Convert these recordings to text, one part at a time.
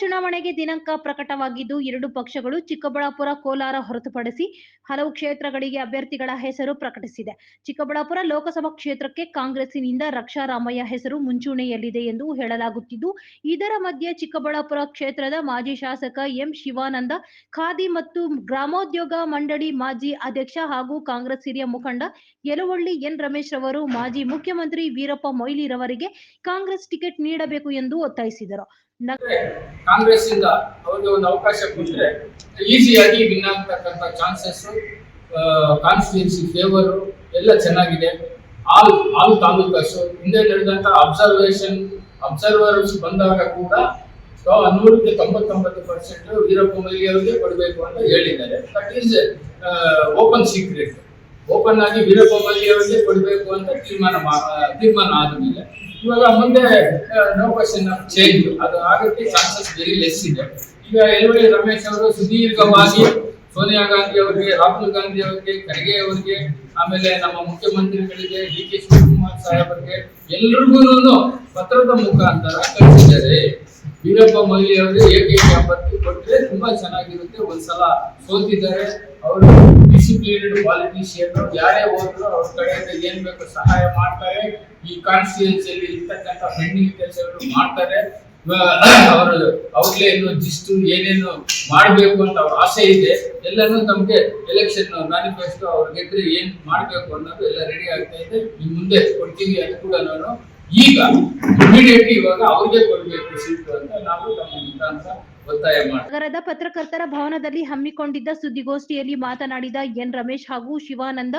ಚುನಾವಣೆಗೆ ದಿನಾಂಕ ಪ್ರಕಟವಾಗಿದ್ದು, ಎರಡು ಪಕ್ಷಗಳು ಚಿಕ್ಕಬಳ್ಳಾಪುರ, ಕೋಲಾರ ಹೊರತುಪಡಿಸಿ ಹಲವು ಕ್ಷೇತ್ರಗಳಿಗೆ ಅಭ್ಯರ್ಥಿಗಳ ಹೆಸರು ಪ್ರಕಟಿಸಿದೆ. ಚಿಕ್ಕಬಳ್ಳಾಪುರ ಲೋಕಸಭಾ ಕ್ಷೇತ್ರಕ್ಕೆ ಕಾಂಗ್ರೆಸ್ಸಿನಿಂದ ರಕ್ಷಾ ರಾಮಯ್ಯ ಹೆಸರು ಮುಂಚೂಣಿಯಲ್ಲಿದೆ ಎಂದು ಹೇಳಲಾಗುತ್ತಿದ್ದು, ಇದರ ಮಧ್ಯೆ ಚಿಕ್ಕಬಳ್ಳಾಪುರ ಕ್ಷೇತ್ರದ ಮಾಜಿ ಶಾಸಕ ಎಂ ಶಿವಾನಂದ, ಖಾದಿ ಮತ್ತು ಗ್ರಾಮೋದ್ಯೋಗ ಮಂಡಳಿ ಮಾಜಿ ಅಧ್ಯಕ್ಷ ಹಾಗೂ ಕಾಂಗ್ರೆಸ್ ಹಿರಿಯ ಮುಖಂಡ ಯಲುವಳ್ಳಿ ಎನ್ ರಮೇಶ್ ರವರು, ಮಾಜಿ ಮುಖ್ಯಮಂತ್ರಿ ವೀರಪ್ಪ ಮೊಯ್ಲಿರವರಿಗೆ ಕಾಂಗ್ರೆಸ್ ಟಿಕೆಟ್ ನೀಡಬೇಕು ಎಂದು ಒತ್ತಾಯಿಸಿದರು. ಕಾಂಗ್ರೆಸ್ ಇಂದ ಅವ್ರಿಗೆ ಒಂದು ಅವಕಾಶ ಕೊಟ್ಟರೆ ಈಸಿಯಾಗಿ ವಿನ್ ಆಗ್ತಕ್ಕಂಥ ಚಾನ್ಸಸ್ ಕಾನ್ಸ್ಟಿಟ್ಯೂನ್ಸಿ ಫೇವರ್ ಎಲ್ಲ ಚೆನ್ನಾಗಿದೆ. ಆಲ್ ಆಲ್ ತಾಲೂಕಸ್, ಹಿಂದೆ ನಡೆದಂತ ಅಬ್ಸರ್ವೇಷನ್ ಅಬ್ಸರ್ವರ್ಸ್ ಬಂದಾಗ ಕೂಡ ನೂರಕ್ಕೆ ತೊಂಬತ್ತೊಂಬತ್ತು ಪರ್ಸೆಂಟ್ ವೀರಪ್ಪ ಮೊಯ್ಲಿ ಅವರಿಗೆ ಕೊಡಬೇಕು ಅಂತ ಹೇಳಿದ್ದಾರೆ. But is open secret open ಆಗಿ ವೀರಪ್ಪ ಮೊಯ್ಲಿ ಅವರಿಗೆ ಕೊಡಬೇಕು ಅಂತ ತೀರ್ಮಾನ ತೀರ್ಮಾನ ಆದಮೇಲೆ ಇವಾಗ ಮುಂದೆ ನೋ ಕ್ವಶನ್ ಚೇಂಜ್ ಅದು ಆಗಕ್ಕೆ ಚಾನ್ಸಸ್ ವೆರಿ ಲೆಸ್ ಇದೆ. ಈಗ ಎಲ್ವಳ್ಳಿ ರಮೇಶ್ ಅವರು ಸುದೀರ್ಘವಾಗಿ ಸೋನಿಯಾ ಗಾಂಧಿ ಅವರಿಗೆ, ರಾಹುಲ್ ಗಾಂಧಿ ಅವರಿಗೆ, ಖರ್ಗೆ ಅವರಿಗೆ, ಆಮೇಲೆ ನಮ್ಮ ಮುಖ್ಯಮಂತ್ರಿಗಳಿಗೆ, ಡಿ ಕೆ ಶಿವಕುಮಾರ್ ಸಾಹೇಬರಿಗೆ ಎಲ್ರಿಗೂ ಪತ್ರದ ಮುಖಾಂತರ ಕಳಿಸಿದ್ದಾರೆ. ವೀರಪ್ಪ ಮೊಯ್ಲಿ ಅವರಿಗೆ ಅಭ್ಯರ್ಥಿ ಕೊಟ್ಟರೆ ತುಂಬಾ ಚೆನ್ನಾಗಿರುತ್ತೆ. ಒಂದ್ಸಲ ಸೋತಿದ್ದಾರೆ. ಅವರು ಡಿಸಿಪ್ಲಿನ್ಡ್ ಪಾಲಿಟಿಷಿಯನ್ ಯಾರೇ ಹೋದ್ರು ಅವ್ರ ಕಡೆಯಿಂದ ಏನ್ ಬೇಕು ಸಹಾಯ ಮಾಡ್ತಾರೆ. ಈ ಕಾನ್ಸ್ಟಿಟ್ಯೂನ್ಸಿಯಲ್ಲಿ ಇರ್ತಕ್ಕಂಥ ಪೆಂಡಿಂಗ್ ಕೆಲಸಗಳು ಮಾಡ್ತಾರೆ. ಅವರು ಅವ್ರಿಗೆ ಇನ್ನು ಜಿಸ್ಟು ಏನೇನು ಮಾಡಬೇಕು ಅಂತ ಅವ್ರ ಆಸೆ ಇದೆ. ಎಲ್ಲಾನು ತಮ್ಗೆ ಎಲೆಕ್ಷನ್ ಮ್ಯಾನಿಫೆಸ್ಟೋ ಅವ್ರು ಗೆದ್ರೆ ಏನ್ ಮಾಡ್ಬೇಕು ಅನ್ನೋದು ಎಲ್ಲ ರೆಡಿ ಆಗ್ತಾ ಇದೆ. ಇನ್ ಮುಂದೆ ಕೊಡ್ತೀವಿ ಅದು ಕೂಡ ನಾನು ಈಗ ಇಮಿಡಿಯೇಟ್ಲಿ ಇವಾಗ ಅವ್ರಿಗೆ ಕೊಡ್ಬೇಕು ಸೀಟು ಅಂತ ನಾವು ತಮ್ಮ ಮುಖಾಂತರ ನಗರದ ಪತ್ರಕರ್ತರ ಭವನದಲ್ಲಿ ಹಮ್ಮಿಕೊಂಡಿದ್ದ ಸುದ್ದಿಗೋಷ್ಠಿಯಲ್ಲಿ ಮಾತನಾಡಿದ ಎನ್ ರಮೇಶ್ ಹಾಗೂ ಶಿವಾನಂದ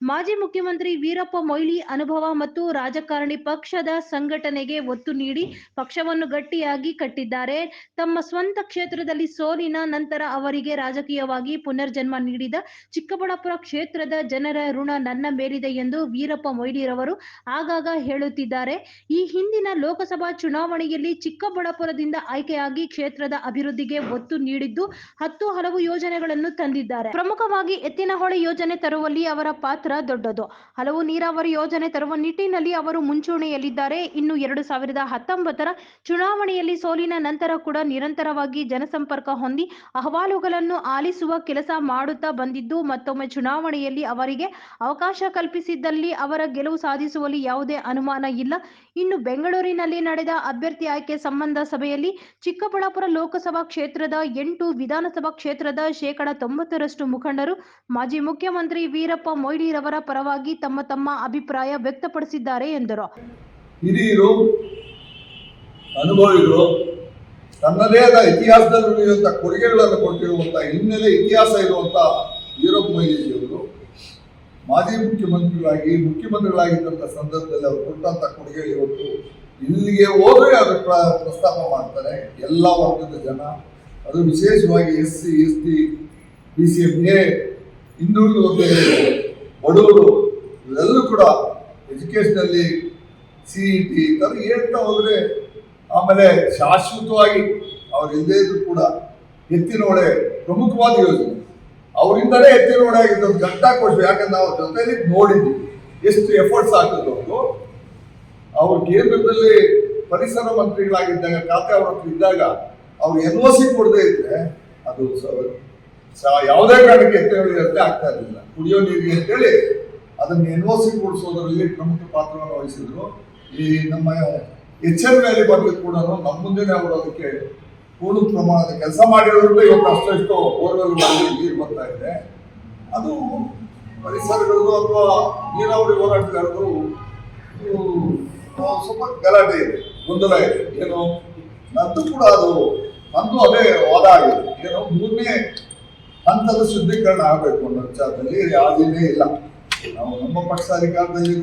ಮಾಜಿ ಮುಖ್ಯಮಂತ್ರಿ ವೀರಪ್ಪ ಮೊಯ್ಲಿ ಅನುಭವ ಮತ್ತು ರಾಜಕಾರಣಿ ಪಕ್ಷದ ಸಂಘಟನೆಗೆ ಒತ್ತು ನೀಡಿ ಪಕ್ಷವನ್ನು ಗಟ್ಟಿಯಾಗಿ ಕಟ್ಟಿದ್ದಾರೆ. ತಮ್ಮ ಸ್ವಂತ ಕ್ಷೇತ್ರದಲ್ಲಿ ಸೋಲಿನ ನಂತರ ಅವರಿಗೆ ರಾಜಕೀಯವಾಗಿ ಪುನರ್ಜನ್ಮ ನೀಡಿದ ಚಿಕ್ಕಬಳ್ಳಾಪುರ ಕ್ಷೇತ್ರದ ಜನರ ಋಣ ನನ್ನ ಮೇಲಿದೆ ಎಂದು ವೀರಪ್ಪ ಮೊಯ್ಲಿರವರು ಆಗಾಗ ಹೇಳುತ್ತಿದ್ದಾರೆ. ಈ ಹಿಂದಿನ ಲೋಕಸಭಾ ಚುನಾವಣೆಯಲ್ಲಿ ಚಿಕ್ಕಬಳ್ಳಾಪುರದಿಂದ ಆಯ್ಕೆಯಾಗಿ ಕ್ಷೇತ್ರದ ಅಭಿವೃದ್ಧಿಗೆ ಒತ್ತು ನೀಡಿದ್ದು ಹತ್ತು ಹಲವು ಯೋಜನೆಗಳನ್ನು ತಂದಿದ್ದಾರೆ. ಪ್ರಮುಖವಾಗಿ ಎತ್ತಿನಹೊಳೆ ಯೋಜನೆ ತರುವಲ್ಲಿ ಅವರ ಪಾತ್ರ ದೊಡ್ಡದು. ಹಲವು ನೀರಾವರಿ ಯೋಜನೆ ತರುವ ನಿಟ್ಟಿನಲ್ಲಿ ಅವರು ಮುಂಚೂಣಿಯಲ್ಲಿದ್ದಾರೆ. ಇನ್ನು ಎರಡು ಸಾವಿರದ ಹತ್ತೊಂಬತ್ತರ ಚುನಾವಣೆಯಲ್ಲಿ ಸೋಲಿನ ನಂತರ ಕೂಡ ನಿರಂತರವಾಗಿ ಜನಸಂಪರ್ಕ ಹೊಂದಿ ಅಹವಾಲುಗಳನ್ನು ಆಲಿಸುವ ಕೆಲಸ ಮಾಡುತ್ತಾ ಬಂದಿದ್ದು, ಮತ್ತೊಮ್ಮೆ ಚುನಾವಣೆಯಲ್ಲಿ ಅವರಿಗೆ ಅವಕಾಶ ಕಲ್ಪಿಸಿದ್ದಲ್ಲಿ ಅವರ ಗೆಲುವು ಸಾಧಿಸುವಲ್ಲಿ ಯಾವುದೇ ಅನುಮಾನ ಇಲ್ಲ. ಇನ್ನು ಬೆಂಗಳೂರಿನಲ್ಲಿ ನಡೆದ ಅಭ್ಯರ್ಥಿ ಆಯ್ಕೆ ಸಂಬಂಧ ಸಭೆಯಲ್ಲಿ ಚಿಕ್ಕಬಳ್ಳಾಪುರ ಲೋಕಸಭಾ ಕ್ಷೇತ್ರದ ಎಂಟು, ವಿಧಾನಸಭಾ ಕ್ಷೇತ್ರದ ಶೇಕಡ ತೊಂಬತ್ತರಷ್ಟು ಮುಖಂಡರು, ಮಾಜಿ ಮುಖ್ಯಮಂತ್ರಿ ವೀರಪ್ಪ ಮೊಯ್ಲಿರವರ ಪರವಾಗಿ ತಮ್ಮ ತಮ್ಮ ಅಭಿಪ್ರಾಯ ವ್ಯಕ್ತಪಡಿಸಿದ್ದಾರೆ ಎಂದರು. ಹಿರಿಯರು, ಅನುಭವಿಗಳು ತನ್ನದೇ ಆದ ಇತಿಹಾಸದಲ್ಲಿ ಕೊಡುಗೆಗಳನ್ನು ಕೊಟ್ಟಿರುವಂಥ ಹಿನ್ನೆಲೆ ಇತಿಹಾಸ ಇರುವಂತಹ ವೀರಪ್ಪ ಮೊಯ್ಲಿಜಿಯವರು ಮಾಜಿ ಮುಖ್ಯಮಂತ್ರಿಗಳಾಗಿ, ಮುಖ್ಯಮಂತ್ರಿಗಳಾಗಿದ್ದಂಥ ಸಂದರ್ಭದಲ್ಲಿ ಅವರು ಕೊಟ್ಟಂಥ ಕೊಡುಗೆ ಇವತ್ತು ಇಲ್ಲಿಗೆ ಹೋದ್ರೆ ಅದು ಪ್ರ- ಪ್ರಸ್ತಾಪ ಮಾಡ್ತಾರೆ. ಎಲ್ಲ ವರ್ಗದ ಜನ, ಅದು ವಿಶೇಷವಾಗಿ S C S T B C M A ಹಿಂದುಳಿದ ಬಡವರು ಇವರೆಲ್ಲರೂ ಕೂಡ ಎಜುಕೇಷನಲ್ಲಿ ಸಿ ಇ ಟಿ ಥರ ಹೇಳ್ತಾ ಹೋದರೆ ಆಮೇಲೆ ಶಾಶ್ವತವಾಗಿ ಅವ್ರು ಇಲ್ಲದೇ ಇದ್ರು ಕೂಡ ಎತ್ತಿನೊಳೆ ಪ್ರಮುಖವಾದ ಯೋಜನೆ. ಅವರಿಂದಲೇ ಎತ್ತಿನೊಳೆ ಆಗಿದ್ದು ಒಂದು ಘಟ್ಟ ಕೊಡ್ಬೇಕು ಯಾಕಂದ್ರೆ ಅವ್ರ ಜೊತೆಲಿ ನೋಡಿದ್ವಿ ಎಷ್ಟು ಎಫರ್ಟ್ಸ್ ಆಗ್ತದೆ ಅವರು ಅವ್ರ ಕೇಂದ್ರದಲ್ಲಿ ಪರಿಸರ ಮಂತ್ರಿಗಳಾಗಿದ್ದಾಗ ಖಾತೆ ಅವ್ರ ಇದ್ದಾಗ ಅವ್ರು ಎನ್ ಒ ಸಿ ಕೊಡದೇ ಇದ್ರೆ ಅದು ಯಾವುದೇ ಕಾರಣಕ್ಕೆ ವ್ಯವಸ್ಥೆ ಆಗ್ತಾ ಇರಲಿಲ್ಲ. ಕುಡಿಯೋ ನೀರಿಗೆ ಅಂತೇಳಿ ಅದನ್ನು ಎನ್ ಓ ಸಿ ಕೊಡಿಸೋದ್ರಲ್ಲಿ ಪ್ರಮುಖ ಪಾತ್ರವನ್ನು ವಹಿಸಿದ್ರು. ಈ ನಮ್ಮ ಎಚ್ ಎಲ್ ವ್ಯಾಲಿ ಬಗ್ಗೆ ಕೂಡ ನಮ್ಮ ಮುಂದೆನೇ ಅವರು ಅದಕ್ಕೆ ಪೂರ್ಣ ಪ್ರಮಾಣದ ಕೆಲಸ ಮಾಡಿರೋದ್ರಿಂದ ಇವತ್ತು ಅಷ್ಟೆಷ್ಟು ಬೋರ್ವೆಲ್ ನೀರು ಬರ್ತಾ ಇದೆ. ಅದು ಪರಿಸರಗಳದ್ದು ಅಥವಾ ನೀರಾವರಿ ಹೋರಾಟಗಾರರು ಸ್ವಲ್ಪ ಗಲಾಟೆ ಇದೆ, ಗೊಂದಲ ಇದೆ. ಏನು ನಂದು ಕೂಡ ಅದು ನಂದು ಅದೇ ವಾದ ಆಗಿದೆ. ಏನು ಮೂರನೇ ಹಂತದ ಶುದ್ಧೀಕರಣ ಆಗಬೇಕು ಅನ್ನೋ ವಿಚಾರದಲ್ಲಿ ಯಾವುದೇನೇ ಇಲ್ಲ. ನಾವು ನಮ್ಮ ಪಕ್ಷ ಅಧಿಕಾರದಲ್ಲಿ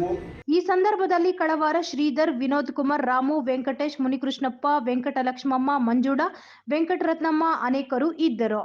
ಈ ಸಂದರ್ಭದಲ್ಲಿ ಕಳವಾರ ಶ್ರೀಧರ್, ವಿನೋದ್ ಕುಮಾರ್, ರಾಮು, ವೆಂಕಟೇಶ್, ಮುನಿಕೃಷ್ಣಪ್ಪ, ವೆಂಕಟಲಕ್ಷ್ಮಮ್ಮ ಮಂಜುಡ ವೆಂಕಟರತ್ನಮ್ಮ ಅನೇಕರು ಇದ್ದರು.